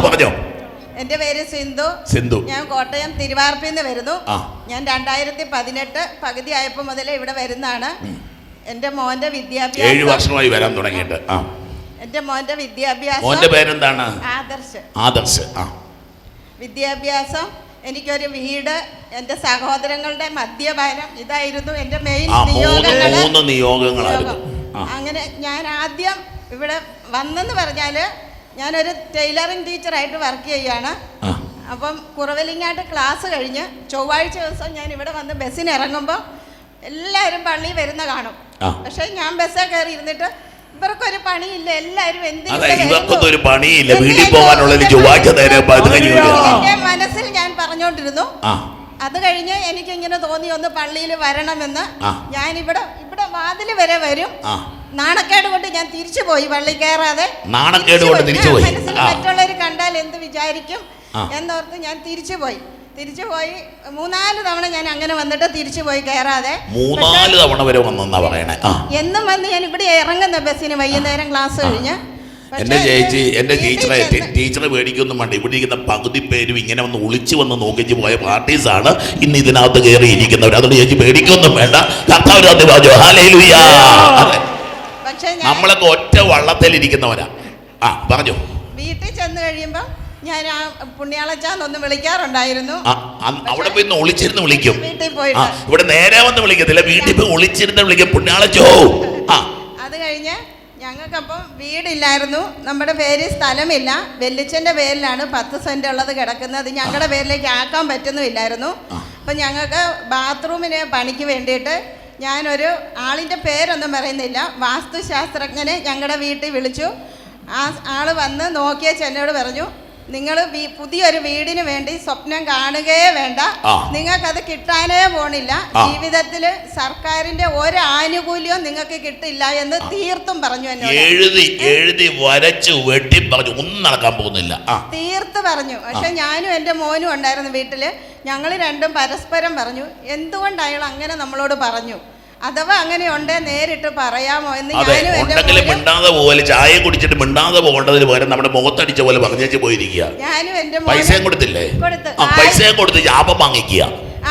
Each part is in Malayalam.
പറഞ്ഞോ. എന്റെ പേര് സിന്ധു. സിന്ധു. ഞാൻ കോട്ടയം തിരുവാർപ്പിൽ നിന്ന് വരുന്നു ഞാൻ രണ്ടായിരത്തി പതിനെട്ട് പകുതി ആയപ്പോ മുതലേ ഇവിടെ വരുന്നതാണ്. എന്റെ മോന്റെ വിദ്യാഭ്യാസം ഏഴ് വർഷമായി വരാൻ തുടങ്ങിയിട്ട്. ആ. എന്റെ മോന്റെ മോന്റെ വിദ്യാഭ്യാസം പേരെന്താണ്? ആദർശ്. ആദർശ്. ആ. വിദ്യാഭ്യാസം എനിക്കൊരു വീട് എന്റെ സഹോദരങ്ങളുടെ മദ്യപാനം ഇതായിരുന്നു എന്റെ മെയിൻ നിയോഗങ്ങൾ മൂന്ന് നിയോഗങ്ങളായിരുന്നു. അങ്ങനെ ഞാൻ ആദ്യം ഇവിടെ വന്നെന്ന് പറഞ്ഞാൽ ഞാനൊരു ടൈലറിംഗ് ടീച്ചറായിട്ട് വർക്ക് ചെയ്യാണ് അപ്പം കുറവലിങ്ങാട്ട് ക്ലാസ് കഴിഞ്ഞ് ചൊവ്വാഴ്ച ദിവസം ഞാൻ ഇവിടെ വന്ന് ബസ്സിന് ഇറങ്ങുമ്പോൾ എല്ലാവരും പള്ളി വരുന്ന കാണും. പക്ഷെ പക്ഷേ ഞാൻ ബസ്സിൽ കയറി ഇരുന്നിട്ട് ഇവർക്കൊരു പണിയില്ല എന്തിനു അതെ ഇവർക്കൊന്നും ഒരു പണിയില്ല. വീട്ടിൽ പോകാനുള്ള ചൊവ്വാഴ്ച നേരം. എന്റെ മനസ്സിൽ ഞാൻ പറഞ്ഞോണ്ടിരുന്നു. ആ. അത് കഴിഞ്ഞ് എനിക്ക് ഇങ്ങനെ തോന്നി ഒന്ന് പള്ളിയിൽ വരണമെന്ന്. ഞാൻ ഇവിടെ ഇവിടെ വാതിൽ വരെ വരും. നാണക്കേട് കൊണ്ട് ഞാൻ തിരിച്ചു പോയി പള്ളി കയറാതെ. നാണക്കേട് കൊണ്ട് തിരിച്ചു പോയി. മനസ്സിൽ മറ്റുള്ളവർ കണ്ടാൽ എന്ത് വിചാരിക്കും എന്നോർത്ത് ഞാൻ തിരിച്ചു പോയി. തിരിച്ചു പോയി. മൂന്നാൽ തവണ ഞാൻ അങ്ങനെ വന്നിട്ട് തിരിച്ചു പോയി കയറാതെ. മൂന്നാൽ തവണ വരെ വന്നെന്നാ പറയണേ. എന്നും വന്ന് ഞാൻ ഇവിടെ ഇറങ്ങുന്ന ബസ്സിന് വൈകുന്നേരം ക്ലാസ് കഴിഞ്ഞ്. എന്റെ ചേച്ചി എന്റെ ടീച്ചറെ ടീച്ചറെ പേടിക്കൊന്നും വേണ്ട. ഇവിടെ ഇരിക്കുന്ന പകുതി പേരും ഇങ്ങനെ വന്ന് ഒളിച്ചു വന്ന് നോക്കിച്ച് പോയ പാർട്ടീസാണ് ഇന്ന് ഇതിനകത്ത് കയറി ഇരിക്കുന്നവർ അതുകൊണ്ട് ചേച്ചി പേടിക്കൊന്നും വേണ്ട. കർത്താവ് നന്ദി പറഞ്ഞു പക്ഷേ നമ്മളൊക്കെ ഒറ്റ വള്ളത്തിൽ ഇരിക്കുന്നവരാ. ആ പറഞ്ഞു. വീട്ടിൽ ചെന്ന് കഴിയുമ്പോൾ ഞാൻ ആ പുണ്യാളച്ചാന്നൊന്ന് വിളിക്കാറുണ്ടായിരുന്നു. ആ, അന്ന് അവിടെ പോയി ഒന്ന് ഒളിച്ചിരുന്ന് വിളിക്കും. വീട്ടിൽ പോയിട്ട്. ഇവിടെ നേരെ വന്ന് വിളിക്കത്തില്ല വീട്ടിൽ പോയി ഒളിച്ചിരുന്ന് വിളിക്കും. പുണ്യാളച്ചോ അത് കഴിഞ്ഞ് ഞങ്ങൾക്കപ്പം വീടില്ലായിരുന്നു. നമ്മുടെ പേര് സ്ഥലമില്ല. വെല്ലിച്ചന്റെ പേരിലാണ് പത്ത് സെന്റ് ഉള്ളത് കിടക്കുന്നത്. ഞങ്ങളുടെ പേരിലേക്ക് ആക്കാൻ പറ്റുന്നുമില്ലായിരുന്നു. അപ്പം ഞങ്ങൾക്ക് ബാത്റൂമിന് പണിക്ക് വേണ്ടിയിട്ട് ഞാനൊരു ആളിന്റെ പേരൊന്നും പറയുന്നില്ല. വാസ്തുശാസ്ത്രജ്ഞനെ ഞങ്ങളുടെ വീട്ടിൽ വിളിച്ചു. ആ ആൾ വന്ന് നോക്കിയ ചെന്നോട് പറഞ്ഞു നിങ്ങൾ പുതിയൊരു വീടിന് വേണ്ടി സ്വപ്നം കാണുകയേ വേണ്ട. നിങ്ങൾക്ക് നിങ്ങൾക്കത് കിട്ടാനേ പോണില്ല. ജീവിതത്തിൽ ജീവിതത്തിൽ സർക്കാരിന്റെ ഒരു ആനുകൂല്യവും നിങ്ങൾക്ക് കിട്ടില്ല എന്ന് തീർത്തും പറഞ്ഞു എഴുതി എഴുതി വരച്ചു വെട്ടി പറഞ്ഞു. ഒന്നും നടക്കാൻ പോകുന്നില്ല. തീർത്ത് പറഞ്ഞു. പക്ഷെ ഞാനും എന്റെ മോനും ഉണ്ടായിരുന്നു വീട്ടിൽ. ഞങ്ങൾ രണ്ടും പരസ്പരം പറഞ്ഞു. എന്തുകൊണ്ട് അയാൾ അങ്ങനെ നമ്മളോട് പറഞ്ഞു? അഥവാ അങ്ങനെ ഉണ്ടേ നേരിട്ട് പറയാമോ എന്ന് അതെ ഞാനും എന്റെ ഉണ്ടെങ്കിൽ മോനും മിണ്ടാതെ പോലെ ചായ കുടിച്ചിട്ട് മിണ്ടാതെ പോകേണ്ടതിന് പകരം നമ്മുടെ മുഖത്തടിച്ച പോലെ പറഞ്ഞേച്ച് പോയിരിക്കുക. ഞാനും എന്റെ പൈസയും മോനും കൊടുത്തില്ലേ? കൊടുത്ത്. ആ പൈസയും കൊടുത്ത് ലാഭം വാങ്ങിക്കുക.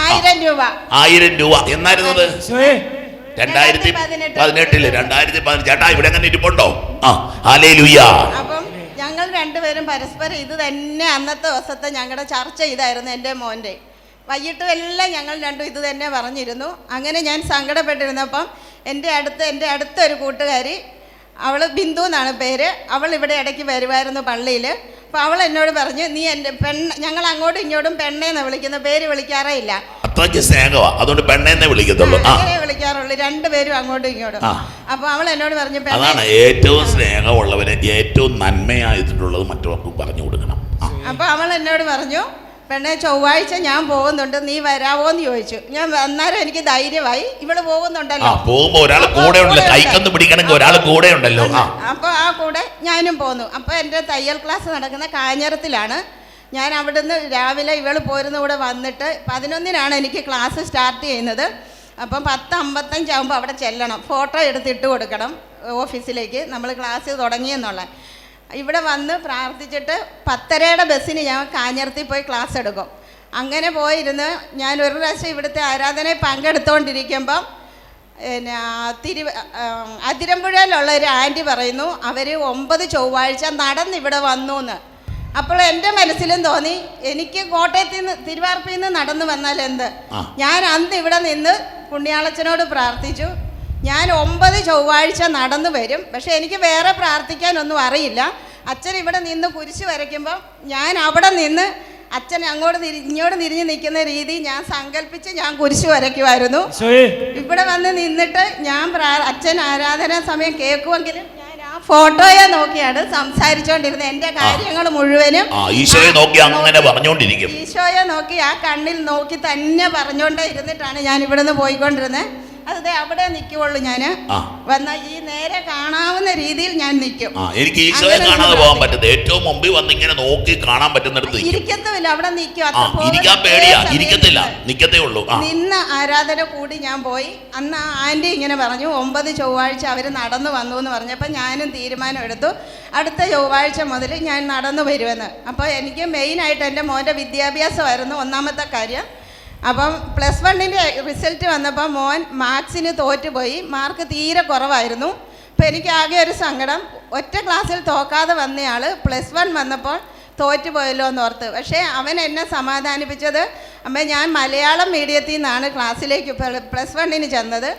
ആയിരം രൂപ. ആയിരം രൂപ. എന്നായിരുന്നത്? രണ്ടായിരത്തി പതിനെട്ട്. പതിനെട്ടിൽ രണ്ടായിരത്തി പതിനെട്ട് ചേട്ടാ ഇവിടെ അങ്ങനെ ഇരിപ്പുണ്ടോ? ആ ഹാലേ ലുയ്യ അപ്പം ഞങ്ങൾ രണ്ടുപേരും പരസ്പരം ഇത് തന്നെ അന്നത്തെ ദിവസത്തെ ഞങ്ങളുടെ ചർച്ച ഇതായിരുന്നു എന്റെ മോന്റെ. വൈകിട്ടും എല്ലാം ഞങ്ങൾ രണ്ടും ഇത് തന്നെ പറഞ്ഞിരുന്നു. അങ്ങനെ ഞാൻ സങ്കടപ്പെട്ടിരുന്നപ്പം എന്റെ അടുത്ത് എന്റെ അടുത്തൊരു കൂട്ടുകാരി അവൾ ബിന്ദു എന്നാണ് പേര് അവൾ ഇവിടെ ഇടയ്ക്ക് വരുമായിരുന്നു പള്ളിയിൽ അപ്പോൾ അവൾ എന്നോട് പറഞ്ഞു നീ എന്റെ പെണ്ണ് ഞങ്ങൾ അങ്ങോട്ടും ഇങ്ങോട്ടും പെണ്ണേന്ന് വിളിക്കുന്ന പേര് വിളിക്കാറേ ഇല്ല. അത്രയ്ക്ക് സ്നേഹമാ അതുകൊണ്ട് പെണ്ണെന്നെ വിളിക്കത്തുള്ളൂ. അങ്ങനെ വിളിക്കാറുള്ളൂ രണ്ടുപേരും അങ്ങോട്ടും ഇങ്ങോട്ടും. അപ്പോൾ അവൾ എന്നോട് പറഞ്ഞു പെണ്ണെ അതാണ് ഏറ്റവും സ്നേഹമുള്ളവരെ ഏറ്റവും നന്മയായിട്ടുള്ളത് മറ്റവർക്ക് പറഞ്ഞു കൊടുക്കണം. അപ്പോൾ അവൾ എന്നോട് പറഞ്ഞു പെണ്ണെ ചൊവ്വാഴ്ച ഞാൻ പോകുന്നുണ്ട്. നീ വരാവോ എന്ന് ചോദിച്ചു. ഞാൻ അന്നേരം എനിക്ക് ധൈര്യമായി. ഇവൾ പോകുന്നുണ്ടല്ലോ. പോകുമ്പോ ഒരാൾ കൂടെ ഉണ്ടല്ലോ കൈക്കൊന്ന് പിടിക്കണമെങ്കിൽ ഒരാൾ കൂടെ ഉണ്ടല്ലോ ആ ആ കൂടെ ഞാനും പോന്നു. അപ്പൊ എന്റെ തയ്യൽ ക്ലാസ് നടക്കുന്ന കാഞ്ഞിരത്തിലാണ്. ഞാൻ അവിടുന്ന് രാവിലെ ഇവൾ പോരുന്ന കൂടെ വന്നിട്ട് പതിനൊന്നിനാണ് എനിക്ക് ക്ലാസ് സ്റ്റാർട്ട് ചെയ്യുന്നത്. അപ്പം പത്ത് അമ്പത്തഞ്ചാകുമ്പോൾ അവിടെ ചെല്ലണം. ഫോട്ടോ എടുത്തിട്ട് കൊടുക്കണം. ഓഫീസിലേക്ക്. നമ്മൾ ക്ലാസ് തുടങ്ങിയെന്നുള്ള. ഇവിടെ വന്ന് പ്രാർത്ഥിച്ചിട്ട് പത്തരയുടെ ബസ്സിന് ഞാൻ കാഞ്ഞർത്തി പോയി ക്ലാസ് എടുക്കും. അങ്ങനെ പോയിരുന്ന് ഞാൻ ഒരു പ്രാവശ്യം ഇവിടുത്തെ ആരാധനയെ പങ്കെടുത്തുകൊണ്ടിരിക്കുമ്പം പിന്നെ തിരു അതിരമ്പുഴയിലുള്ള ഒരു ആന്റി പറയുന്നു അവർ ഒമ്പത് ചൊവ്വാഴ്ച നടന്ന് ഇവിടെ വന്നു എന്ന് അപ്പോൾ എന്റെ മനസ്സിലും തോന്നി എനിക്ക് കോട്ടയത്തിൽ നിന്ന് തിരുവാർപ്പിൽ നിന്ന് നടന്നു വന്നാൽ എന്ത്? ഞാൻ അന്ന് ഇവിടെ നിന്ന് പുണ്യാളച്ചനോട് പ്രാർത്ഥിച്ചു ഞാൻ ഒമ്പത് ചൊവ്വാഴ്ച നടന്നു വരും. പക്ഷെ എനിക്ക് വേറെ പ്രാർത്ഥിക്കാനൊന്നും അറിയില്ല. അച്ഛൻ ഇവിടെ നിന്ന് കുരിശ് വരയ്ക്കുമ്പോൾ ഞാൻ അവിടെ നിന്ന് അച്ഛൻ അങ്ങോട്ട് തിരി ഇങ്ങോട്ട് തിരിഞ്ഞ് നിൽക്കുന്ന രീതി ഞാൻ സങ്കല്പിച്ച് ഞാൻ കുരിശ് വരയ്ക്കുമായിരുന്നു. ഇവിടെ വന്ന് നിന്നിട്ട് ഞാൻ അച്ഛൻ ആരാധനാ സമയം കേൾക്കുമെങ്കിലും ഫോട്ടോയെ നോക്കിയാണ് സംസാരിച്ചോണ്ടിരുന്നത്. എന്റെ കാര്യങ്ങൾ മുഴുവനും ഈശോയെ നോക്കി അങ്ങനെ ഈശോയെ നോക്കി ആ കണ്ണിൽ നോക്കി തന്നെ പറഞ്ഞോണ്ടേ ഇരുന്നിട്ടാണ് ഞാൻ ഇവിടുന്ന് പോയിക്കൊണ്ടിരുന്നത്. അത് അവിടെ നിൽക്കുള്ളൂ ഞാൻ വന്നാൽ വന്ന ഈ നേരെ കാണാവുന്ന രീതിയിൽ ഞാൻ നിൽക്കും എനിക്ക് ഈശോയെ കാണാതെ പോകാൻ പറ്റുന്നത് ഏറ്റവും മുമ്പിൽ വന്ന് ഇങ്ങനെ നോക്കി കാണാൻ പറ്റുന്നിടത്ത് ഇരിക്കത്തുമില്ല അവിടെ നിൽക്കും ഇരിക്കാൻ പേടിയാ. ഇരിക്കത്തില്ല. നിൽക്കത്തേ ഉള്ളൂ. നിന്ന് ആരാധന കൂടി ഞാൻ പോയി. അന്ന് ആ ആന്റി ഇങ്ങനെ പറഞ്ഞു ഒമ്പത് ചൊവ്വാഴ്ച അവർ നടന്നു വന്നു എന്ന് പറഞ്ഞപ്പോൾ ഞാനും തീരുമാനം എടുത്തു. അടുത്ത ചൊവ്വാഴ്ച മുതൽ ഞാൻ നടന്നു വരുമെന്ന്. അപ്പോൾ എനിക്ക് മെയിൻ മെയിനായിട്ട് എന്റെ മോന്റെ വിദ്യാഭ്യാസമായിരുന്നു ഒന്നാമത്തെ കാര്യം. അപ്പം പ്ലസ് വണ്ണിന്റെ റിസൾട്ട് വന്നപ്പോൾ മോൻ മാത്സിന് തോറ്റുപോയി. മാർക്ക് തീരെ കുറവായിരുന്നു. അപ്പോൾ എനിക്ക് ആകെ ഒരു സങ്കടം. ഒറ്റ ക്ലാസ്സിൽ തോക്കാതെ വന്നയാൾ പ്ലസ് വൺ വന്നപ്പോൾ തോറ്റുപോയല്ലോ എന്ന് ഓർത്ത്. പക്ഷേ അവൻ എന്നെ സമാധാനിപ്പിച്ചത് അമ്മ ഞാൻ മലയാളം മീഡിയത്തിൽ നിന്നാണ് ക്ലാസ്സിലേക്ക് പ്ലസ് വണ്ണിന് ചെന്നത്.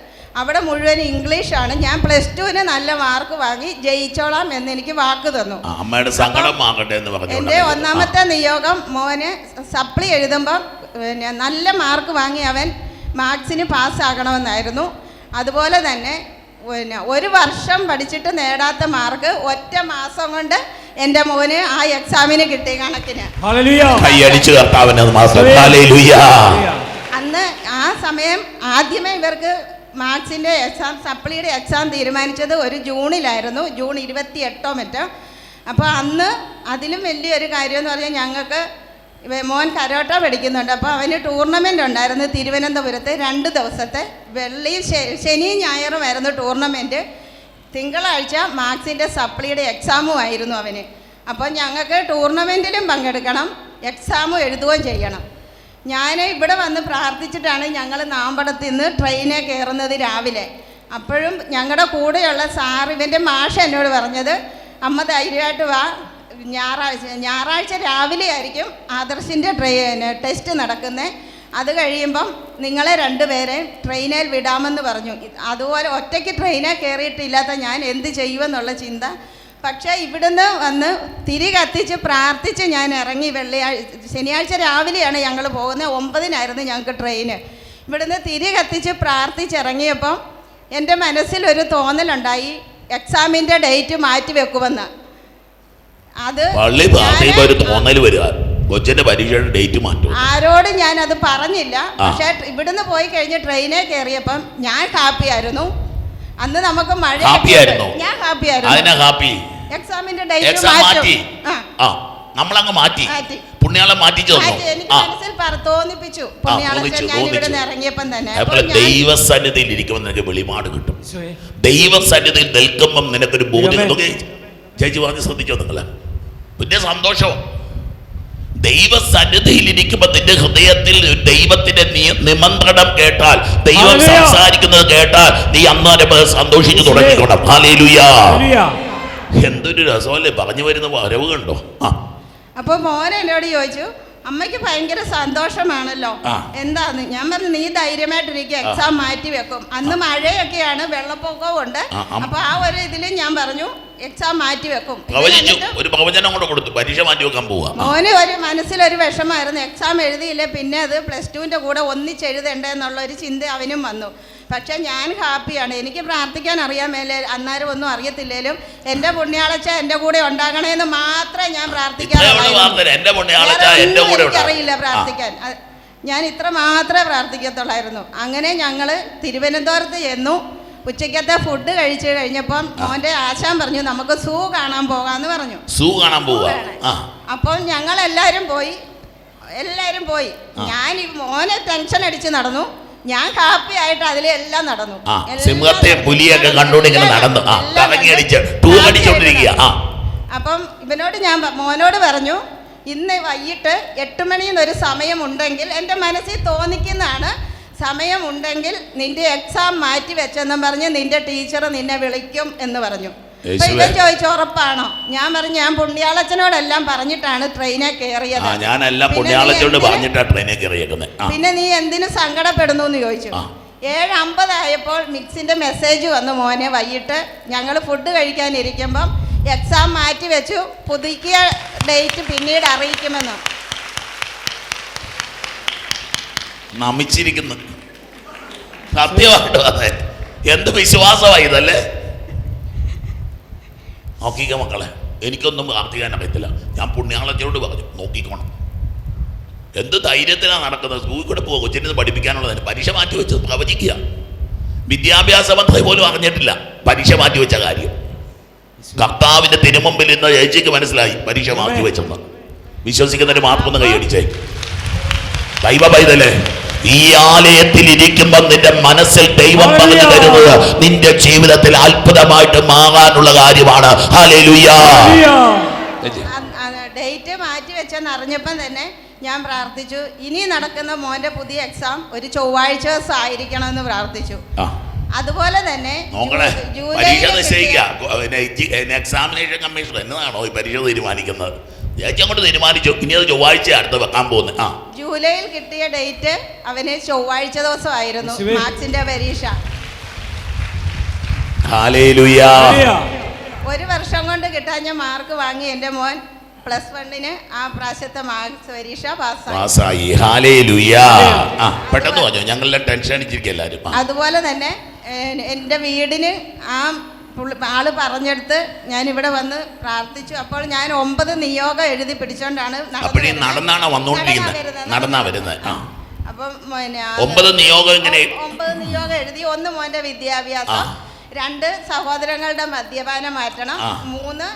അവിടെ മുഴുവൻ ഇംഗ്ലീഷാണ് ഞാൻ പ്ലസ് ടുവിന് നല്ല മാർക്ക് വാങ്ങി ജയിച്ചോളാം എന്ന് എനിക്ക് വാക്ക് തന്നു. അമ്മയുടെ സങ്കടം എന്ന് പറഞ്ഞു എന്റെ ഒന്നാമത്തെ നിയോഗം മോന് സപ്ലി എഴുതുമ്പം പിന്നെ നല്ല മാർക്ക് വാങ്ങി അവൻ മാത്സിന് പാസ്സാകണമെന്നായിരുന്നു. അതുപോലെ തന്നെ പിന്നെ ഒരു വർഷം പഠിച്ചിട്ട് നേടാത്ത മാർക്ക് ഒറ്റ മാസം കൊണ്ട് എന്റെ മോന് ആ എക്സാമിന് കിട്ടി കണക്കിന്. അന്ന് ആ സമയം ആദ്യമേ ഇവർക്ക് മാത്സിന്റെ എക്സാം സപ്ലിയുടെ എക്സാം തീരുമാനിച്ചത് ഒരു ജൂണിലായിരുന്നു ജൂൺ ഇരുപത്തി എട്ടോ മറ്റോ. അപ്പോൾ അന്ന് അതിലും വലിയൊരു കാര്യം എന്ന് പറഞ്ഞാൽ ഞങ്ങൾക്ക് മോൻ കരോട്ട പഠിക്കുന്നുണ്ട്. അപ്പോൾ അവന് ടൂർണമെന്റ് ഉണ്ടായിരുന്നു തിരുവനന്തപുരത്ത് രണ്ട് ദിവസത്തെ വെള്ളി ശനിയും ഞായറുമായിരുന്നു ടൂർണമെന്റ് തിങ്കളാഴ്ച മാർക്സിന്റെ സപ്ലിയുടെ എക്സാമും ആയിരുന്നു അവന്. അപ്പോൾ ഞങ്ങൾക്ക് ടൂർണമെന്റിലും പങ്കെടുക്കണം എക്സാമും എഴുതുകയും ചെയ്യണം. ഞാൻ ഇവിടെ വന്ന് പ്രാർത്ഥിച്ചിട്ടാണ് ഞങ്ങൾ നാമ്പടത്തിൽ നിന്ന് ട്രെയിനെ കയറുന്നത് രാവിലെ. അപ്പോഴും ഞങ്ങളുടെ കൂടെയുള്ള സാർ ഇവന്റെ മാഷ എന്നോട് പറഞ്ഞത് അമ്മ ധൈര്യമായിട്ട് വാ ഞായറാഴ്ച ഞായറാഴ്ച രാവിലെ ആയിരിക്കും ആദർശിന്റെ ട്രെയിൻ ടെസ്റ്റ് നടക്കുന്നത് അത് കഴിയുമ്പം നിങ്ങളെ രണ്ടുപേരെ ട്രെയിനിൽ വിടാമെന്ന് പറഞ്ഞു. അതുപോലെ ഒറ്റയ്ക്ക് ട്രെയിനിൽ കയറിയിട്ടില്ലാത്ത ഞാൻ എന്ത് ചെയ്യുമെന്നുള്ള ചിന്ത. പക്ഷേ ഇവിടുന്ന് വന്ന് തിരി കത്തിച്ച് പ്രാർത്ഥിച്ച് ഞാൻ ഇറങ്ങി വെള്ളിയാഴ്ച ശനിയാഴ്ച രാവിലെയാണ് ഞങ്ങൾ പോകുന്നത്. ഒമ്പതിനായിരുന്നു ഞങ്ങൾക്ക് ട്രെയിന്. ഇവിടുന്ന് തിരി കത്തിച്ച് പ്രാർത്ഥിച്ചിറങ്ങിയപ്പം എന്റെ മനസ്സിലൊരു തോന്നലുണ്ടായി. എക്സാമിന്റെ ഡേറ്റ് മാറ്റി വെക്കുമെന്ന് അത് പള്ളി പ്രാർത്ഥിക്കുമ്പോ ഒരു തോന്നൽ വരിക. കൊച്ചിന്റെ പരീക്ഷയുടെ ഡേറ്റ് മാറ്റും? ആരോടും ഞാൻ അത് പറഞ്ഞില്ല പക്ഷെ ഇവിടുന്ന് പോയി കഴിഞ്ഞ് ട്രെയിനിൽ കയറിയപ്പം ഞാൻ ഹാപ്പി ആയിരുന്നു. അന്ന് നമുക്ക് മഴ ഹാപ്പി ആയിരുന്നു? ഞാൻ അതിനാ ഹാപ്പിയായിരുന്നു ഹാപ്പി? എക്സാമിന്റെ ഡേറ്റ് മാറ്റി? ആ. നമ്മളങ്ങ് മാറ്റി. പുണ്യാളെ മാറ്റിച്ചു തോന്നിപ്പിച്ചു. ഇറങ്ങിയപ്പം തന്നെ. ദൈവസന്നിധിയിൽ ഇരിക്കുമ്പോൾ നിനക്ക് വെളിപാട് കിട്ടും. ദൈവസന്നിധിയിൽ നിൽക്കുമ്പം നിനക്കൊരു ബോധ്യം ചേച്ചി പറഞ്ഞ് ശ്രദ്ധിച്ചോ നിങ്ങൾ? പിന്നെ സന്തോഷവും ദൈവസന്നിധിയിൽ ഇരിക്കുമ്പോൾ നിന്റെ ഹൃദയത്തിൽ ദൈവത്തിന്റെ നിമന്ത്രണം കേട്ടാൽ ദൈവം സംസാരിക്കുന്നത് കേട്ടാൽ നീ അന്നേരം സന്തോഷിച്ചു തുടങ്ങിക്കോണം. Hallelujah hallelujah. എന്തൊരു രസമല്ലേ പറഞ്ഞു വരുന്ന വരവ് കണ്ടോ? അപ്പൊ അപ്പോൾ മോൻ എന്നോട് ചോദിച്ചു അമ്മയ്ക്ക് ഭയങ്കര സന്തോഷമാണല്ലോ. എന്താന്ന്? ഞാൻ പറഞ്ഞു നീ ധൈര്യമായിട്ടിരിക്കുക എക്സാം മാറ്റി വെക്കും അന്ന് മഴയൊക്കെയാണ് വെള്ളപ്പൊക്കവും ഉണ്ട് അപ്പൊ ആ ഒരു ഇതിൽ ഞാൻ പറഞ്ഞു എക്സാം മാറ്റി വെക്കും. പ്രവചിച്ചു. ഒരു പ്രവചനം കൂടെ കൊടുത്തു. പരീക്ഷ മാറ്റി വെക്കാൻ പോവാ. മോന് ഒരു മനസ്സിലൊരു വിഷമായിരുന്നു എക്സാം എഴുതിയില്ല പിന്നെ അത് പ്ലസ് ടുവിന്റെ കൂടെ ഒന്നിച്ചെഴുതണ്ടേ എന്നുള്ള ഒരു ചിന്ത അവനും വന്നു. പക്ഷേ ഞാൻ ഹാപ്പിയാണ്. എനിക്ക് പ്രാർത്ഥിക്കാൻ അറിയാൻ മേലെ അന്നേരം ഒന്നും അറിയത്തില്ലേലും എന്റെ പുണ്യാളച്ച എന്റെ കൂടെ ഉണ്ടാകണേന്ന് മാത്രമേ ഞാൻ കൂടെ എനിക്കറിയില്ല പ്രാർത്ഥിക്കാൻ. ഞാൻ ഇത്ര മാത്രമേ പ്രാർത്ഥിക്കത്തുള്ളായിരുന്നു. അങ്ങനെ ഞങ്ങൾ തിരുവനന്തപുരത്ത് ചെന്നു. ഉച്ചയ്ക്കത്തെ ഫുഡ് കഴിച്ചു കഴിഞ്ഞപ്പം മോന്റെ ആശാൻ പറഞ്ഞു നമുക്ക് സൂ കാണാൻ പോകാന്ന് പറഞ്ഞു. സൂ കാണാൻ പോവാ. അപ്പം ഞങ്ങൾ എല്ലാരും പോയി. എല്ലാരും പോയി. ഞാൻ ഈ മോനെ ടെൻഷൻ അടിച്ച് നടന്നു. ഞാൻ ഹാപ്പി ആയിട്ട് അതിലെല്ലാം നടന്നു. സിംഹത്തെ. പുലിയൊക്കെ കണ്ടുകൊണ്ട് ഇങ്ങനെ നടന്നു. കറങ്ങി അടിച്ച് അടിച്ചോണ്ടിരിക്കുക. അപ്പം ഇവനോട് ഞാൻ മോനോട് പറഞ്ഞു ഇന്ന് വൈകിട്ട് എട്ട് മണിന്നൊരു സമയമുണ്ടെങ്കിൽ എന്റെ മനസ്സിൽ തോന്നിക്കുന്നതാണ് സമയമുണ്ടെങ്കിൽ നിന്റെ എക്സാം മാറ്റി വെച്ചെന്നും പറഞ്ഞ് നിന്റെ ടീച്ചർ നിന്നെ വിളിക്കും എന്ന് പറഞ്ഞു. ഇവൻ ചോദിച്ചു ഉറപ്പാണോ? ഞാൻ പറഞ്ഞു ഞാൻ പുണ്യാളച്ചനോടെല്ലാം പറഞ്ഞിട്ടാണ് ട്രെയിനെ കയറിയത് ഞാനെല്ലാം പറഞ്ഞിട്ടാ കയറിയേക്കുന്നത് പിന്നെ നീ എന്തിനു സങ്കടപ്പെടുന്നു എന്ന് ചോദിച്ചു. ഏഴ് അമ്പതായപ്പോൾ മിക്സിന്റെ മെസ്സേജ് വന്നു മോനെ വൈകിട്ട് ഞങ്ങൾ ഫുഡ് കഴിക്കാനിരിക്കുമ്പം എക്സാം മാറ്റി വെച്ചു പുതുക്കിയ ഡേറ്റ് പിന്നീട് അറിയിക്കുമെന്ന്. നമിച്ചിരിക്കുന്നു. സത്യമായിട്ടും അതെ. എന്ത് വിശ്വാസമായി ഇതല്ലേ? നോക്കിക്ക മക്കളെ എനിക്കൊന്നും പ്രാർത്ഥിക്കാൻ അറിയത്തില്ല. ഞാൻ പുണ്യാളത്തിനോട് പറഞ്ഞു നോക്കിക്കോണം. എന്ത് ധൈര്യത്തിലാണ് നടക്കുന്നത്? സ്കൂളിൽ കൂടെ പോകുക കൊച്ചിനെ പഠിപ്പിക്കാനുള്ളതിന്. പരീക്ഷ മാറ്റി വെച്ച് പ്രവചിക്കുക. വിദ്യാഭ്യാസ മന്ത്രി പോലും അറിഞ്ഞിട്ടില്ല പരീക്ഷ മാറ്റി വെച്ച കാര്യം. കർത്താവിന്റെ തിരുമുമ്പിൽ ഇന്ന് ചേച്ചിക്ക് മനസ്സിലായി പരീക്ഷ മാറ്റി വെച്ചെന്ന്. വിശ്വസിക്കുന്നതിന് മാത്രം ഒന്ന് കൈയടിച്ചേ. ദൈവ പൈതലേ. ഈ ആലയത്തിൽ ഇരിക്കുമ്പോൾ നിന്റെ മനസ്സിൽ ദൈവം പറഞ്ഞു തരുന്നത് നിന്റെ ജീവിതത്തിൽ അത്ഭുതമായിട്ട് മാറാനുള്ള കാര്യമാണ്. ഡേറ്റ് മാറ്റി വെച്ചെന്ന് അറിഞ്ഞപ്പം തന്നെ ഞാൻ പ്രാർത്ഥിച്ചു. ഇനി നടക്കുന്ന മോന്റെ പുതിയ എക്സാം ഒരു ചൊവ്വാഴ്ച ദിവസം ആയിരിക്കണമെന്ന് പ്രാർത്ഥിച്ചു അതുപോലെ തന്നെ പരീക്ഷ നിശ്ചയിക്കുക എക്സാമിനേഷൻ കമ്മീഷൻ എന്നതാണോ ഈ പരീക്ഷ തീരുമാനിക്കുന്നത്? ചേച്ചി അങ്ങോട്ട് തീരുമാനിച്ചു. ഇനി അത് ചൊവ്വാഴ്ച അടുത്ത് വെക്കാൻ പോകുന്നത് ആ. ജൂലൈയിൽ കിട്ടിയ ഡേറ്റ് അവന് ചൊവ്വാഴ്ച ദിവസമായിരുന്നു. മാത്സിന്റെ പരീക്ഷ. ഒരു വർഷം കൊണ്ട് കിട്ടാഞ്ഞ മാർക്ക് വാങ്ങി എന്റെ മോൻ പ്ലസ് വണ്ണിന് ആ പ്രാവശ്യത്തെ മാർക്സ് പരീക്ഷ പാസ്സായി. പെട്ടെന്ന് പറഞ്ഞു ഞങ്ങളുടെ ടെൻഷൻ അടിച്ചിരിക്കും എല്ലാവരും. അതുപോലെ തന്നെ എന്റെ വീടിന് ആ ആൾ പറഞ്ഞെടുത്ത് ഞാൻ ഇവിടെ വന്ന് പ്രാർത്ഥിച്ചു. അപ്പോൾ ഞാൻ ഒമ്പത് നിയോഗം എഴുതി പിടിച്ചോണ്ടാണ് നടന്നു അപ്പോഴീ വന്നുകൊണ്ടിരിക്കുന്നത് നടന്നാ വരുന്നത്. അപ്പം ഒമ്പത് നിയോഗം ഒമ്പത് നിയോഗം എഴുതി ഒന്ന് മോന്റെ വിദ്യാഭ്യാസം. രണ്ട് സഹോദരങ്ങളുടെ മദ്യപാനം മാറ്റണം. മൂന്ന്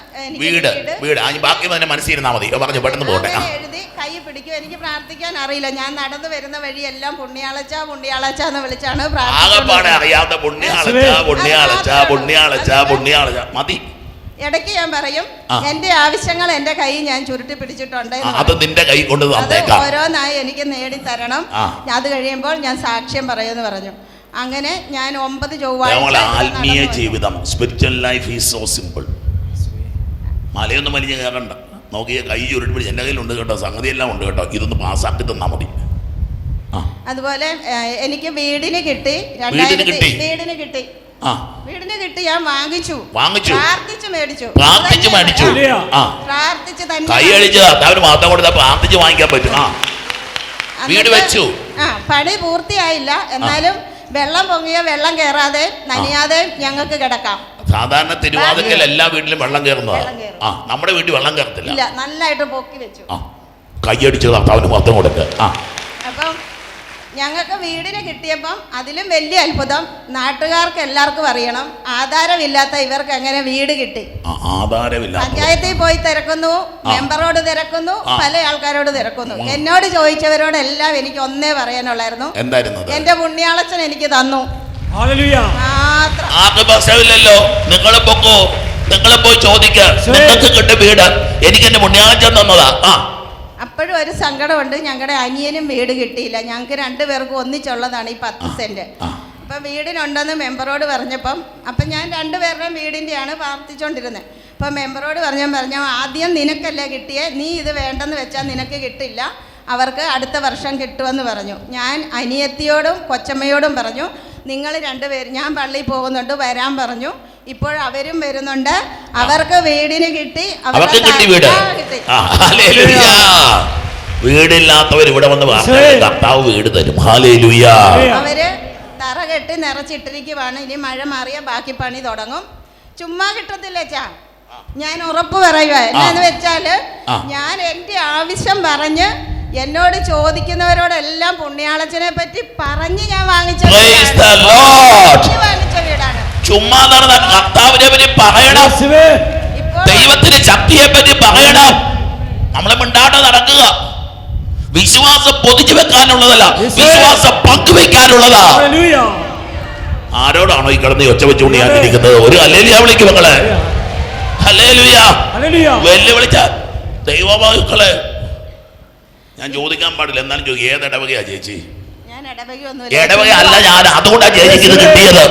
വീട് വീട്. ബാക്കി തന്നെ മനസ്സിരുന്നാ മതി. പറഞ്ഞു പെട്ടെന്ന് പോട്ടെ. എഴുതി കൈ പിടിക്കും. എനിക്ക് പ്രാർത്ഥിക്കാൻ അറിയില്ല. ഞാൻ നടന്നു വരുന്ന വഴി എല്ലാം പുണ്യാളച്ച പുണ്യാളച്ച എന്ന് വിളിച്ചാണ് ആകെപ്പാടെ. അറിയാത്ത പുണ്യാളച്ച പുണ്യാളച്ച പുണ്യാളച്ച പുണ്യാളച്ച. മതി. ഇടയ്ക്ക് ഞാൻ പറയും. എന്റെ ആവശ്യങ്ങൾ എന്റെ കൈ ഞാൻ ചുരുട്ടി പിടിച്ചിട്ടുണ്ട് അത് നിന്റെ കൈ കൊണ്ട് ഓരോന്നായി എനിക്ക് നേടി തരണം. അത് കഴിയുമ്പോൾ ഞാൻ സാക്ഷ്യം പറയുമെന്ന് പറഞ്ഞു. അങ്ങനെ ഞാൻ ഒമ്പത് ചൊവ്വാഴ്ച ആത്മീയ ജീവിതം. Spiritual life is so simple മലയൊന്നും മലിഞ്ഞ് കയറണ്ട. നോക്കിയ കൈ ചുരുട്ടി എന്റെ കയ്യിലുണ്ട് കേട്ടോ. സംഗതി എല്ലാം ഉണ്ട് കേട്ടോ. ഇതൊന്ന് പാസ്സാക്കി തന്നാൽ മതി. ആ. അതുപോലെ എനിക്ക് വീടിന് കിട്ടി? രണ്ടായിരത്തി വീടിന് കിട്ടി. ആ. വീടിന് കിട്ടി ഞാൻ വാങ്ങിച്ചു. വാങ്ങിച്ചു. പ്രാർത്ഥിച്ചു മേടിച്ചു. പ്രാർത്ഥിച്ചു മേടിച്ചു. പ്രാർത്ഥിച്ചു തന്നെ കൈ കർത്താവിന് മാത്രം കൊടുത്താൽ പ്രാർത്ഥിച്ച് വാങ്ങിക്കാൻ പറ്റും. ആ. വീട് വെച്ചു. ആ പണി പൂർത്തിയായില്ല. എന്നാലും വെള്ളം പൊങ്ങിയ വെള്ളം കയറാതെ നനിയാതെ ഞങ്ങൾക്ക് കിടക്കാം. സാധാരണ തിരുവാതിരക്കൽ എല്ലാ വീട്ടിലും വെള്ളം കയറുന്നതാണ് ആ നമ്മുടെ വീട്ടിൽ വെള്ളം കയറത്തില്ല. ഇല്ല നന്നായിട്ട് പൊക്കി വെച്ചു. ആ കൈയടിച്ചത് കർത്താവിന് മാത്രം കൊടുക്കുക ആ. അപ്പം ഞങ്ങൾക്ക് വീടിന് കിട്ടിയപ്പം അതിലും വലിയ അത്ഭുതം നാട്ടുകാർക്ക് എല്ലാവർക്കും അറിയണം. ആധാരമില്ലാത്ത ഇവർക്ക് എങ്ങനെ വീട് കിട്ടി? ആധാരമില്ല പഞ്ചായത്തിൽ പോയി തിരക്കുന്നു മെമ്പറോട് തിരക്കുന്നു പല ആൾക്കാരോട് തിരക്കുന്നു. എന്നോട് ചോദിച്ചവരോടെല്ലാം എനിക്ക് ഒന്നേ പറയാനുള്ളായിരുന്നു. എന്തായിരുന്നു? എന്റെ പുണ്യാളച്ചൻ എനിക്ക് തന്നു. പ്രശ്നമില്ലല്ലോ? നിങ്ങൾ പൊക്കോ. നിങ്ങൾ പോയി ചോദിക്ക. ശരി. നിങ്ങൾക്ക് കിട്ടിയ വീട്. എനിക്ക് എന്റെ പുണ്യാളച്ചൻ തന്നതാ. ആ. അപ്പോഴും ഒരു സങ്കടമുണ്ട്. ഞങ്ങളുടെ അനിയനും വീട് കിട്ടിയില്ല. ഞങ്ങൾക്ക് രണ്ടുപേർക്കും ഒന്നിച്ചുള്ളതാണ് ഈ പത്ത് സെന്റ്. അപ്പൊ വീടിനുണ്ടെന്ന് മെമ്പറോട് പറഞ്ഞപ്പം അപ്പം ഞാൻ രണ്ടുപേരുടെയും വീടിന്റെയാണ് പ്രാർത്ഥിച്ചുകൊണ്ടിരുന്നത് അപ്പം മെമ്പറോട് പറഞ്ഞ പറഞ്ഞു ആദ്യം നിനക്കല്ല കിട്ടിയേ? നീ ഇത് വേണ്ടെന്ന് വെച്ചാൽ നിനക്ക് കിട്ടില്ല. അവർക്ക് അടുത്ത വർഷം കിട്ടുമെന്ന് പറഞ്ഞു. ഞാൻ അനിയത്തിയോടും കൊച്ചമ്മയോടും പറഞ്ഞു നിങ്ങൾ രണ്ടുപേരും ഞാൻ പള്ളിയിൽ പോകുന്നുണ്ട് വരാൻ പറഞ്ഞു. ഇപ്പോൾ അവരും വരുന്നുണ്ട്. അവർക്ക് വീടിന് കിട്ടി. അവർക്ക് കിട്ടി വീട്. വീടില്ലാത്തവർ ഇവിടെ വന്ന് കർത്താവ് വീട് തരും. അവർ തറ കെട്ടി നിറച്ചിട്ടിരിക്കുവാണ്. ഇനി മഴ മാറിയ ബാക്കി പണി തുടങ്ങും. ചുമ്മാ കിട്ടത്തില്ല ചാ ഞാൻ ഉറപ്പ് പറയുക എന്നാന്ന് വെച്ചാൽ ഞാൻ എന്റെ ആവശ്യം പറഞ്ഞ് എന്നോട് ചോദിക്കുന്നവരോടെല്ലാം പുണ്യാളച്ചനെ പറ്റി പറഞ്ഞ് ഞാൻ വാങ്ങിച്ച വാങ്ങിച്ച വീടാണ്. ചുമ്മാ നടന്ന കർത്താവിനെ പറ്റി പറയണം. ദൈവത്തിന് ശക്തിയെ പറ്റി പറയണം. നമ്മളെ മിണ്ടാണ്ട് നടക്കുക. വിശ്വാസം പൊതിച്ചു വെക്കാനുള്ളതല്ല. വിശ്വാസം പങ്കുവെക്കാനുള്ളതാ. ആരോടാണോ ഈ കിടന്ന് ഒച്ച വെച്ചുകൊണ്ടിരിക്കുന്നത് ഒരു അല്ലേലിയ വിളിക്കും മക്കളെ. വെല്ലുവിളിച്ച ദൈവമക്കളെ ഞാൻ ചോദിക്കാൻ പാടില്ല എന്നാലും ചോദിക്കും. ഏത് ഇടവകയാ ചേച്ചി? ഞാൻ ഇടവകി ഇടവക അല്ല ഞാൻ അതുകൊണ്ടാണ് ചേച്ചിക്ക് ഇത് കിട്ടിയത്.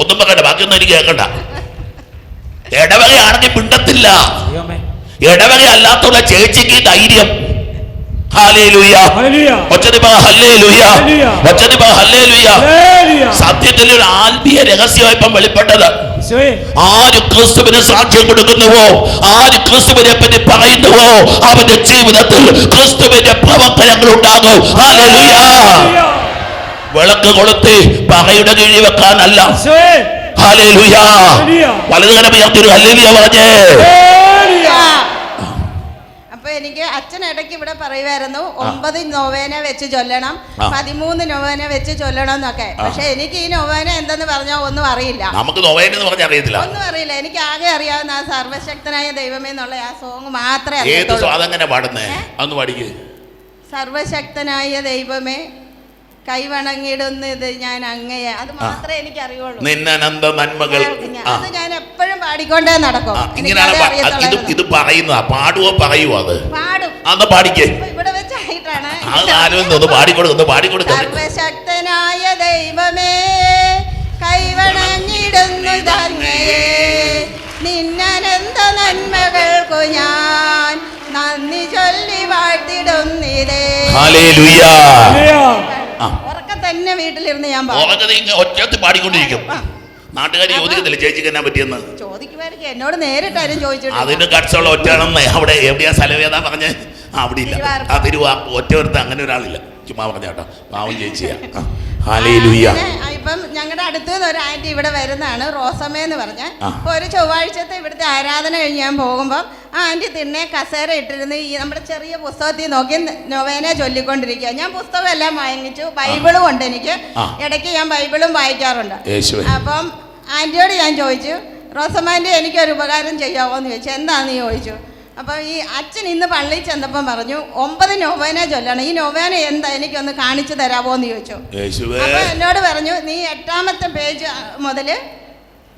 ഒന്നും പറയണ്ട ബാക്കിയൊന്നും എനിക്ക് കേൾക്കണ്ട. ഇടവകയാണെങ്കിൽ പിണ്ടത്തില്ല. ഇടവക അല്ലാത്തുള്ള ചേച്ചിക്ക് ധൈര്യം. സത്യത്തിൽ ഒരു ആത്മീയ രഹസ്യമായി ഇപ്പം വെളിപ്പെട്ടത് ആര് ക്രിസ്തുവിന് സാക്ഷ്യം കൊടുക്കുന്നുവോ? ആര് ക്രിസ്തുവിനെ പറ്റി പറയുന്നുവോ? അവന്റെ ജീവിതത്തിൽ ക്രിസ്തുവിന്റെ പ്രവർത്തനങ്ങൾ ഉണ്ടാകും. വിളക്ക് കൊളുത്തി പകയുടെ കീഴി വെക്കാനല്ല. വലതുകരം ഉയർത്തിയൊരു ഹല്ലേലൂയ. പറഞ്ഞേ. അപ്പൊ എനിക്ക് അച്ഛൻ ഇടയ്ക്ക് ഇവിടെ പറയുമായിരുന്നു ഒമ്പത് നൊവേന വെച്ച് ചൊല്ലണം. പതിമൂന്ന് നൊവേന വെച്ച് ചൊല്ലണം എന്നൊക്കെ. പക്ഷെ എനിക്ക് ഈ നൊവേന എന്തെന്ന് പറഞ്ഞാൽ ഒന്നും അറിയില്ല. നമുക്ക് പറഞ്ഞാൽ അറിയത്തില്ല. ഒന്നും അറിയില്ല. എനിക്ക് ആകെ അറിയാവുന്ന ആ സർവശക്തനായ ദൈവമേ എന്നുള്ള ആ സോങ് മാത്രമേ സർവശക്തനായ ദൈവമേ കൈവണങ്ങിടുന്നത് ഞാൻ അങ്ങയെ. അത് മാത്രമേ എനിക്ക് അറിയുള്ളൂ നിന്നനന്ത നന്മകൾ അത് ഞാൻ എപ്പോഴും പാടിക്കൊണ്ടേ നടക്കും. ഇങ്ങനെയാണ് ഇത്. ഇത് പറയുന്നതാ പാടുവോ പറയുവോ അത്. പാടും. അന്ന് പാടിക്കേ. ഇവിടെ വെച്ചായിട്ടാണ്. അത് പാടിക്കൊടുക്കുന്നു പാടിക്കൊടുക്കുന്നു സർവശക്തനായ ദൈവമേ കൈവണങ്ങിടുന്നു തങ്ങയെ നിന്നനന്ത നന്മകൾക്കു ഞാൻ നന്ദി ചൊല്ലി വാഴ്ത്തിടുന്നിരേ ഹല്ലേലൂയ. ആ. ഉറക്കം തന്നെ വീട്ടിലിരുന്ന് ഞാൻ ഒറ്റത്ത് പാടിക്കൊണ്ടിരിക്കും. നാട്ടുകാർ ചോദിക്കത്തില്ല ചേച്ചിക്ക് എന്നാ പറ്റിയെന്ന്? ചോദിക്കുമായിരിക്കും. എന്നോട് നേരിട്ടാരും ചോദിച്ചിട്ടില്ല. അതിന് കട്സുള്ള ഒറ്റയാണെന്ന് അവിടെ എവിടെയാ സ്ഥലം ഏതാ പറഞ്ഞ് അവിടെ ഇല്ല. ആ തിരുവാ ഒറ്റവരുത്ത് അങ്ങനെ ഒരാളില്ല. ചുമ്മാ പറഞ്ഞ കേട്ടോ പാവം ചേച്ചിയാ. ഇപ്പം ഞങ്ങളുടെ അടുത്ത് നിന്ന് ഒരു ആന്റി ഇവിടെ വരുന്നതാണ് റോസമ്മ എന്ന് പറഞ്ഞ. അപ്പൊ ഒരു ചൊവ്വാഴ്ചത്തെ ഇവിടുത്തെ ആരാധന കഴിഞ്ഞ് ഞാൻ പോകുമ്പോൾ ആ ആന്റി തിന്നെ കസേര ഇട്ടിരുന്ന് ഈ നമ്മുടെ ചെറിയ പുസ്തകത്തിൽ നോക്കി നൊവേന ചൊല്ലിക്കൊണ്ടിരിക്കുക ഞാൻ പുസ്തകം എല്ലാം വാങ്ങിച്ചു ബൈബിളും ഉണ്ട് എനിക്ക്. ഇടയ്ക്ക് ഞാൻ ബൈബിളും വായിക്കാറുണ്ട്. അപ്പം ആന്റിയോട് ഞാൻ ചോദിച്ചു റോസമ്മ ആന്റി എനിക്കൊരു ഉപകാരം ചെയ്യാമോ എന്ന് ചോദിച്ചു. എന്താന്ന് ചോദിച്ചു? അപ്പം ഈ അച്ഛൻ ഇന്ന് പള്ളി ചെന്നപ്പം പറഞ്ഞു ഒമ്പത് നൊവേന ചൊല്ലണം. ഈ നൊവേന എന്താ? എനിക്കൊന്ന് കാണിച്ചു തരാമോ എന്ന് ചോദിച്ചു അപ്പൊ എന്നോട് പറഞ്ഞു നീ എട്ടാമത്തെ പേജ് മുതൽ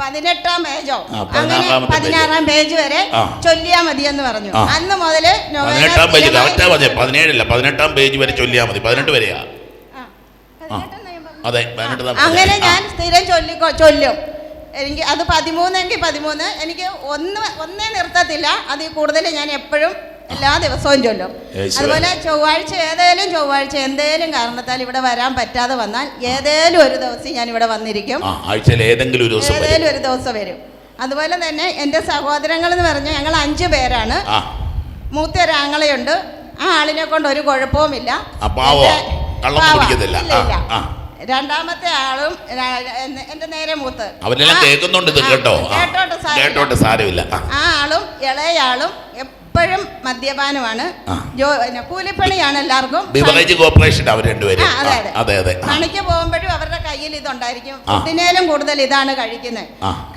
പതിനെട്ടാം പേജോ? അങ്ങനെ. പതിനാറാം പേജ് വരെ. ചൊല്ലിയാ മതി എന്ന് പറഞ്ഞു. അന്ന് മുതൽ പതിനെട്ടാം പേജ് സ്ഥിരമായി- കറക്റ്റാ പറഞ്ഞേ. പതിനേഴല്ല പതിനെട്ടാം പേജ് വരെ ചൊല്ലിയാ മതി. പതിനെട്ട് വരെയാ. അതെ അങ്ങനെ ഞാൻ സ്ഥിരം ചൊല്ലി ചൊല്ലും. എനിക്ക് അത് പതിമൂന്നെങ്കിൽ പതിമൂന്ന്. എനിക്ക് ഒന്ന് ഒന്നേ നിർത്തത്തില്ല. അതിൽ കൂടുതൽ ഞാൻ എപ്പോഴും എല്ലാ ദിവസവും ചൊല്ലും. അതുപോലെ ചൊവ്വാഴ്ച ഏതേലും ചൊവ്വാഴ്ച എന്തേലും കാരണത്താൽ ഇവിടെ വരാൻ പറ്റാതെ വന്നാൽ ഏതേലും ഒരു ദിവസം ഞാൻ ഇവിടെ വന്നിരിക്കും. ആഴ്ചയിൽ ഏതെങ്കിലും ഒരു ദിവസം ഏതേലും ഒരു ദിവസം വരും. അതുപോലെ തന്നെ എന്റെ സഹോദരങ്ങൾ എന്ന് പറഞ്ഞാൽ ഞങ്ങൾ അഞ്ച് പേരാണ്. മൂത്ത ഒരാങ്ങളെയുണ്ട് ആ ആളിനെ കൊണ്ട് ഒരു കുഴപ്പവുമില്ല. ഇല്ല. രണ്ടാമത്തെ ആളും എന്റെ നേരെ മൂത്ത്. അവരെല്ലാം കേൾക്കുന്നുണ്ട് ഇത് കേട്ടോ? കേട്ടോട്ട്. കേട്ടോട്ട് സാരമില്ല. ആ. ആളും ഇളയാളും എപ്പോഴും മദ്യപാനമാണ്. കൂലിപ്പണിയാണ് എല്ലാവർക്കും ബിവറേജ് കോർപ്പറേഷൻ അവർ രണ്ടുപേരും. അതെ, അതെ. പണിക്ക് പോകുമ്പോഴും അവരുടെ കയ്യിൽ ഇതുണ്ടായിരിക്കും. ഇതിനേലും കൂടുതൽ ഇതാണ് കഴിക്കുന്നത്.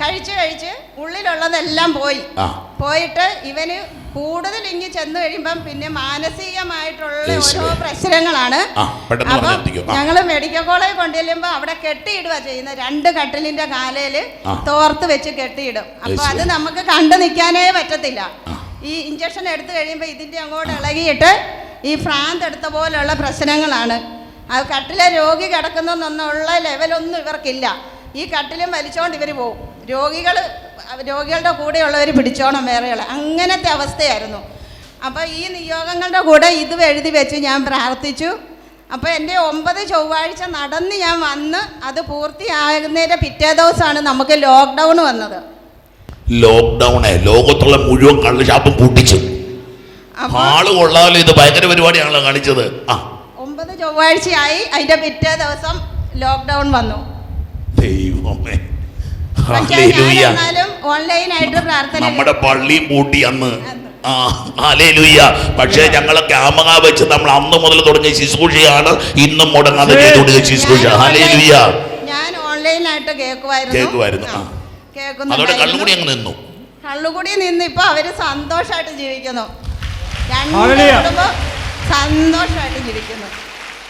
കഴിച്ച് കഴിച്ച് ഉള്ളിലുള്ളതെല്ലാം പോയി. പോയിട്ട് ഇവന് കൂടുതൽ ഇങ്ങ് ചെന്ന് കഴിയുമ്പം പിന്നെ മാനസികമായിട്ടുള്ള ഓരോ പ്രശ്നങ്ങളാണ്. അപ്പം. ഞങ്ങൾ മെഡിക്കൽ കോളേജ് കൊണ്ടുചെല്ലുമ്പോ അവിടെ കെട്ടിയിടുക ചെയ്യുന്നത്. രണ്ട് കട്ടിലിന്റെ കാലയിൽ. തോർത്ത് വെച്ച് കെട്ടിയിടും. അപ്പൊ അത് നമുക്ക് കണ്ടു നിൽക്കാനേ പറ്റത്തില്ല. ഈ ഇഞ്ചക്ഷൻ എടുത്തു കഴിയുമ്പോൾ ഇതിന്റെ അങ്ങോട്ട് ഇളകിയിട്ട് ഈ ഭ്രാന്ത് എടുത്ത പോലുള്ള പ്രശ്നങ്ങളാണ്. അത് കട്ടിലെ രോഗി കിടക്കുന്നൊന്നുള്ള ലെവലൊന്നും ഇവർക്കില്ല. ഈ കട്ടിലും വലിച്ചോണ്ട് ഇവർ പോകും രോഗികൾ രോഗികളുടെ കൂടെയുള്ളവർ പിടിച്ചോണം വേറെയുള്ള. അങ്ങനത്തെ അവസ്ഥയായിരുന്നു. അപ്പോൾ ഈ നിയോഗങ്ങളുടെ കൂടെ ഇത് എഴുതി വെച്ച് ഞാൻ പ്രാർത്ഥിച്ചു. അപ്പോൾ എന്റെ ഒമ്പത് ചൊവ്വാഴ്ച നടന്ന് ഞാൻ വന്ന് അത് പൂർത്തിയാകുന്നതിന്റെ പിറ്റേ ദിവസമാണ് നമുക്ക് ലോക്ക്ഡൗൺ വന്നത്. ലോക്ക്ഡൗണേ ലോകത്തുള്ള മുഴുവൻ കള്ളുഷാപ്പും അപ്പോൾ ആൾ കൊള്ളാമല്ലോ ഇത് ഭയങ്കര പരിപാടിയാണല്ലോ കാണിച്ചത്. ആ. ഒമ്പത് ചൊവ്വാഴ്ചയായി അതിന്റെ പിറ്റേ ദിവസം ലോക്ക്ഡൗൺ വന്നു. ദൈവമേ. നമ്മുടെ പള്ളി പൂട്ടി അന്ന്. പക്ഷേ ഞങ്ങളെ ക്യാമറ വെച്ച് നമ്മൾ അന്ന് മുതൽ തുടങ്ങിയ ശുശ്രൂഷയാണ് ഇന്നും മുടങ്ങാതെ ചെയ്തുകൊണ്ടിരിക്കുന്ന ശുശ്രൂഷ. ഞാൻ ഞാൻ ഓൺലൈനായിട്ട് കേൾക്കുമായിരുന്നു. അതോടെ. കള്ളുകൂടി അങ്ങ് നിന്നു. കള്ളുകുടി നിന്ന് ഇപ്പൊ അവർ സന്തോഷമായിട്ട് ജീവിക്കുന്നു. രണ്ട് സന്തോഷമായിട്ട് ജീവിക്കുന്നു.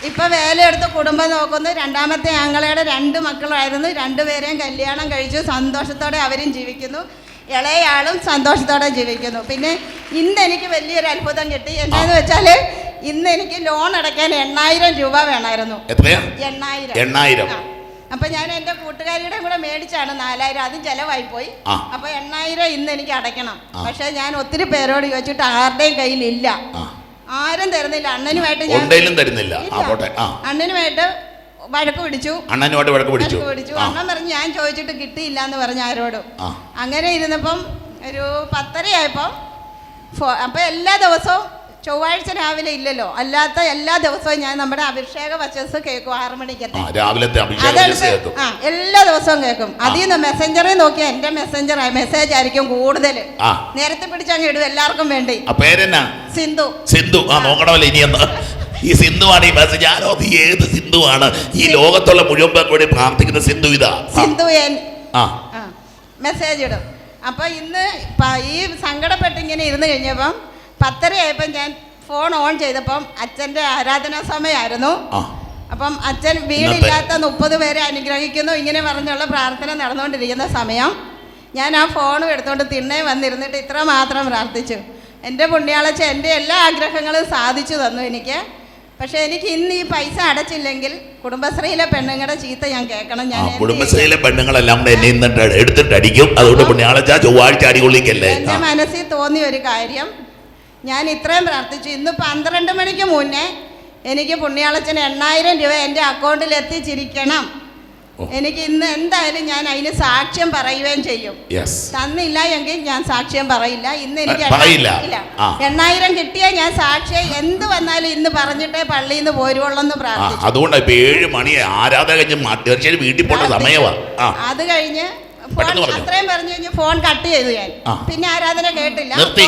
ഇപ്പൊ വേലയെടുത്ത് കുടുംബം നോക്കുന്നു. രണ്ടാമത്തെ ഞങ്ങളുടെ രണ്ട് മക്കളായിരുന്നു. രണ്ടുപേരെയും കല്യാണം കഴിച്ചു. സന്തോഷത്തോടെ അവരും ജീവിക്കുന്നു. ഇളയാളും സന്തോഷത്തോടെ ജീവിക്കുന്നു. പിന്നെ ഇന്ന് എനിക്ക് വലിയൊരു അത്ഭുതം കിട്ടി. എന്താന്ന് വെച്ചാൽ ഇന്ന് എനിക്ക് ലോൺ അടയ്ക്കാൻ എണ്ണായിരം രൂപ വേണമായിരുന്നു. എണ്ണായിരം. എണ്ണായിരം. അപ്പൊ ഞാൻ എന്റെ കൂട്ടുകാരിയുടെ കൂടെ മേടിച്ചാണ് നാലായിരം. അതും ചെലവായി പോയി. അപ്പൊ എണ്ണായിരം ഇന്ന് എനിക്ക് അടയ്ക്കണം. പക്ഷെ ഞാൻ ഒത്തിരി പേരോട് ചോദിച്ചിട്ട് ആരുടെയും കയ്യിലില്ല. ആരും തരുന്നില്ല. അണ്ണനുമായിട്ട് ഞാൻ ഉണ്ടേലും തരുന്നില്ല. ആ പോട്ടെ. ആ. അണ്ണനുമായിട്ട് വഴക്ക് പിടിച്ചു. അണ്ണനുമായിട്ട് വഴക്ക് പിടിച്ചു. വഴക്ക് പിടിച്ചു. ആ. അണ്ണൻ പറഞ്ഞു ഞാൻ ചോദിച്ചിട്ട് കിട്ടിയില്ല എന്ന് പറഞ്ഞു ആരോടും. ആ. അങ്ങനെ ഇരുന്നപ്പം ഒരു പത്തരയായപ്പം ഫോ അപ്പം എല്ലാ ദിവസവും ചൊവ്വാഴ്ച രാവിലെ ഇല്ലല്ലോ. അല്ലാത്ത എല്ലാ ദിവസവും ഞാൻ നമ്മുടെ അഭിഷേക വശസ് കേൾക്കും ആറു മണിക്കത്തെ രാവിലത്തെ ആ എല്ലാ ദിവസവും കേൾക്കും. അതിൽ നിന്ന് മെസ്സഞ്ചറിൽ നോക്കിയാൽ എന്റെ മെസ്സഞ്ചർ മെസ്സേജ് ആയിരിക്കും കൂടുതൽ. നേരത്തെ പിടിച്ചങ്ങ് ഇടും എല്ലാവർക്കും വേണ്ടി. പേരെന്നാ? സിന്ധു. സിന്ധു. ആ നോക്കണമല്ലോ ഇനിയെന്ന് ഈ സിന്ധുവാണ് ഈ മെസ്സേജ് ആരോ അത് ഏത് സിന്ധുവാണ്? ഈ ലോകത്തുള്ള മുഴുവൻ കൂടി പ്രാർത്ഥിക്കുന്ന സിന്ധു ഇതാ. സിന്ധു ആ. മെസ്സേജ് ഇടും. അപ്പൊ ഇന്ന് ഈ സങ്കടപ്പെട്ട് ഇങ്ങനെ ഇരുന്ന് കഴിഞ്ഞപ്പം പത്തരയായപ്പം ഞാൻ ഫോൺ ഓൺ ചെയ്തപ്പം അച്ഛന്റെ ആരാധനാ സമയമായിരുന്നു. അപ്പം അച്ഛൻ വീടില്ലാത്ത മുപ്പത് പേരെ അനുഗ്രഹിക്കുന്നു ഇങ്ങനെ പറഞ്ഞുള്ള പ്രാർത്ഥന നടന്നുകൊണ്ടിരിക്കുന്ന സമയം ഞാൻ ആ ഫോണും എടുത്തുകൊണ്ട് തിണ്ണേ വന്നിരുന്നിട്ട് ഇത്ര മാത്രം പ്രാർത്ഥിച്ചു. എന്റെ പുണ്യാളച്ച എന്റെ എല്ലാ ആഗ്രഹങ്ങളും സാധിച്ചു തന്നു എനിക്ക്. പക്ഷേ എനിക്ക് ഇന്ന് ഈ പൈസ അടച്ചില്ലെങ്കിൽ കുടുംബശ്രീയിലെ പെണ്ണുങ്ങളുടെ ചീത്ത ഞാൻ കേൾക്കണം. ഞാൻ? കുടുംബശ്രീയിലെ പെണ്ണുങ്ങളെല്ലാം കൂടെ എന്നെ ഇന്നിട്ട് എടുത്തിട്ട് അടിക്കും അതുകൊണ്ട് പുണ്യാളച്ച ചൊവ്വാഴ്ച അടികൊള്ളിക്കല്ലേ? എന്റെ മനസ്സിൽ തോന്നിയ ഒരു കാര്യം ഞാൻ ഇത്രയും പ്രാർത്ഥിച്ചു. ഇന്ന് പന്ത്രണ്ട് മണിക്ക് മുന്നേ എനിക്ക് പുണ്യാളച്ചന് എണ്ണായിരം രൂപ എന്റെ അക്കൗണ്ടിൽ എത്തിച്ചിരിക്കണം. എനിക്ക് ഇന്ന് എന്തായാലും ഞാൻ അതിന് സാക്ഷ്യം പറയുകയും ചെയ്യും. തന്നില്ല എങ്കിൽ ഞാൻ സാക്ഷ്യം പറയില്ല. ഇന്ന് എനിക്ക്. എണ്ണായിരം കിട്ടിയാൽ ഞാൻ സാക്ഷ്യം എന്ത് വന്നാലും ഇന്ന് പറഞ്ഞിട്ടേ പള്ളിയിൽ നിന്ന് പോരുവുള്ളെന്ന് പ്രാർത്ഥിച്ചു. അതുകൊണ്ട് ഇപ്പൊ ഏഴ് മണി മ- വീട്ടിൽ പോകേണ്ട അത് കഴിഞ്ഞ് പെട്ടെന്ന് പറഞ്ഞു അത്രയും പറഞ്ഞു? കഴിഞ്ഞു ഫോൺ കട്ട് ചെയ്തു ഞാൻ. പിന്നെ ആരാധന കേട്ടില്ല. നിർത്തി.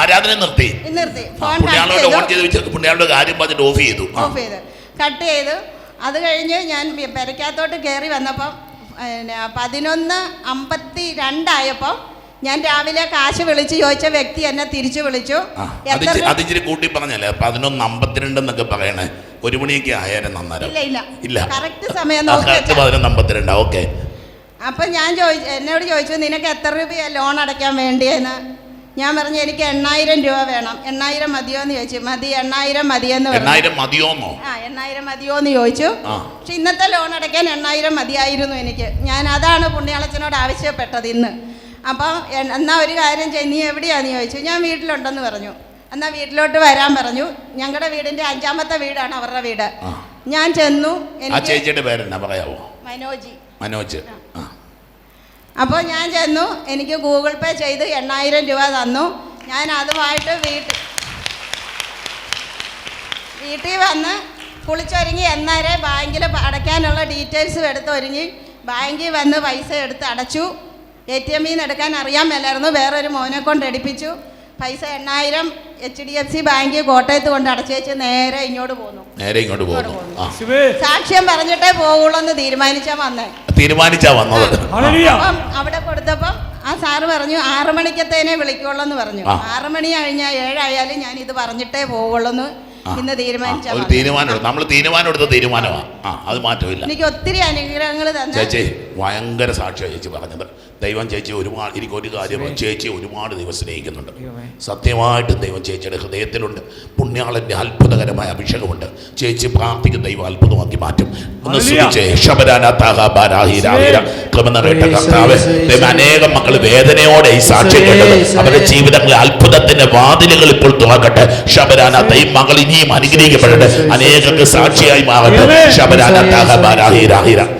ആരാധന നിർത്തി. നിർത്തി. ഫോൺ പുണ്യാളോട് ഓൺ ചെയ്തു ചെയ്ത് വെച്ച് പുണ്യാളുടെ കാര്യം പറഞ്ഞിട്ട് ഓഫ് ചെയ്തു. ഓഫ് ചെയ്തു. കട്ട് ചെയ്തു. അത് കഴിഞ്ഞ് ഞാൻ പെരയ്ക്കകത്തോട്ട് കയറി വന്നപ്പം പിന്നെ പതിനൊന്ന് അമ്പത്തി രണ്ടായപ്പോൾ ഞാൻ രാവിലെ കാശ് വിളിച്ച് ചോദിച്ച വ്യക്തി എന്നെ തിരിച്ചു വിളിച്ചു. അതിച്ചിരി കൂട്ടി പറഞ്ഞല്ലേ? പതിനൊന്ന് അമ്പത്തിരണ്ട് എന്നൊക്കെ പറയണേ. ഒരു മണിയൊക്കെ ആയാലും നന്നായി ഇല്ല ഇല്ല. കറക്റ്റ് സമയം. പതിനൊന്ന് അമ്പത്തിരണ്ടാ. ഓക്കെ അപ്പം ഞാൻ ചോദിച്ചു എന്നോട് ചോദിച്ചു നിനക്ക് എത്ര രൂപയാണ് ലോൺ അടയ്ക്കാൻ വേണ്ടിയെന്ന്? ഞാൻ പറഞ്ഞു എനിക്ക് എണ്ണായിരം രൂപ വേണം. എണ്ണായിരം മതിയോ എന്ന് ചോദിച്ചു. മതി എണ്ണായിരം മതിയെന്ന് പറഞ്ഞു. എണ്ണായിരം മതിയോന്നോ? ആ എണ്ണായിരം മതിയോ എന്ന് ചോദിച്ചു പക്ഷെ ഇന്നത്തെ ലോൺ അടയ്ക്കാൻ എണ്ണായിരം മതിയായിരുന്നു എനിക്ക്. ഞാൻ അതാണ് പുണ്യാളച്ചനോട് ആവശ്യപ്പെട്ടത് ഇന്ന്. അപ്പം എന്നാ ഒരു കാര്യം ചെയ്യും നീ എവിടെയാന്ന്? ചോദിച്ചു. ഞാൻ വീട്ടിലുണ്ടെന്ന് പറഞ്ഞു. എന്നാൽ വീട്ടിലോട്ട് വരാൻ പറഞ്ഞു. ഞങ്ങളുടെ വീടിന്റെ അഞ്ചാമത്തെ വീടാണ് അവരുടെ വീട്. ഞാൻ ചെന്നു. ചേച്ചിയുടെ പേരെന്നാ പറയാവോ? മനോജി. മനോജ്. ആ. അപ്പോൾ ഞാൻ ചെന്നു എനിക്ക് ഗൂഗിൾ പേ ചെയ്ത് എണ്ണായിരം രൂപ തന്നു. ഞാൻ അതുമായിട്ട് വീട്ടിൽ വീട്ടിൽ വന്ന് കുളിച്ചൊരുങ്ങി എന്നേരെ ബാങ്കിൽ അടയ്ക്കാനുള്ള ഡീറ്റെയിൽസും എടുത്ത് ഒരുങ്ങി. ബാങ്കിൽ വന്ന് പൈസ എടുത്ത് അടച്ചു. എ ടി എമ്മിൽ നിന്ന് എടുക്കാൻ അറിയാൻ മേലായിരുന്നു. വേറൊരു മോനെ കൊണ്ട് എടുപ്പിച്ചു. പൈസ എണ്ണായിരം H D F C bank കോട്ടയത്ത് കൊണ്ട് അടച്ചേച്ച് നേരെ ഇങ്ങോട്ട് പോന്നു. നേരെ ഇങ്ങോട്ട് പോകുന്നു ആ. സാക്ഷ്യം പറഞ്ഞിട്ടേ പോകുള്ളൂ എന്ന് തീരുമാനിച്ചാൽ വന്നേ. തീരുമാനിച്ചാ വന്നത്. അപ്പം അവിടെ കൊടുത്തപ്പം ആ സാറ് പറഞ്ഞു ആറു മണിക്കത്തേനെ വിളിക്കുള്ളൂ എന്ന് പറഞ്ഞു ആറു മണി കഴിഞ്ഞാൽ ഏഴായാലും ഞാൻ ഇത് പറഞ്ഞിട്ടേ പോകുള്ളൂ എന്ന് ഇന്ന് ആ, ഒരു തീരുമാനം നമ്മൾ തീരുമാനം എടുത്ത തീരുമാനമാണ് ആ അത് മാറ്റമില്ല. എനിക്ക് ഒത്തിരി അനുഗ്രഹങ്ങൾ തന്നെ ചേച്ചി ഭയങ്കര സാക്ഷിയാണ് ചേച്ചി പറഞ്ഞത്. ദൈവം ചേച്ചി ഒരുപാട് എനിക്ക് ഒരു കാര്യം ചേച്ചി ഒരുപാട് ദൈവം സ്നേഹിക്കുന്നുണ്ട്. സത്യമായിട്ടും ദൈവം ചേച്ചിയുടെ ഹൃദയത്തിലുണ്ട്. പുണ്യാളന്റെ അത്ഭുതകരമായ അഭിഷേകമുണ്ട്. ചേച്ചി പ്രാർത്ഥിക്കുന്ന ദൈവം അത്ഭുതമാക്കി മാറ്റും. ഒന്ന്. ദൈവം അനേകം മക്കൾ വേദനയോടെ ഈ സാക്ഷ്യം കേട്ടത്. അവരുടെ ജീവിതങ്ങളിൽ അത്ഭുതത്തിന്റെ വാതിലുകൾ ഇപ്പോൾ തുറക്കട്ടെ. ശബരാന തൈ മകൾ ഇനിയും അനുഗ്രഹിക്കപ്പെടട്ടെ. അനേകർക്ക് സാക്ഷിയായി മാറട്ടെ. ശബരാന താഹ ബാരാഹിരാഹിര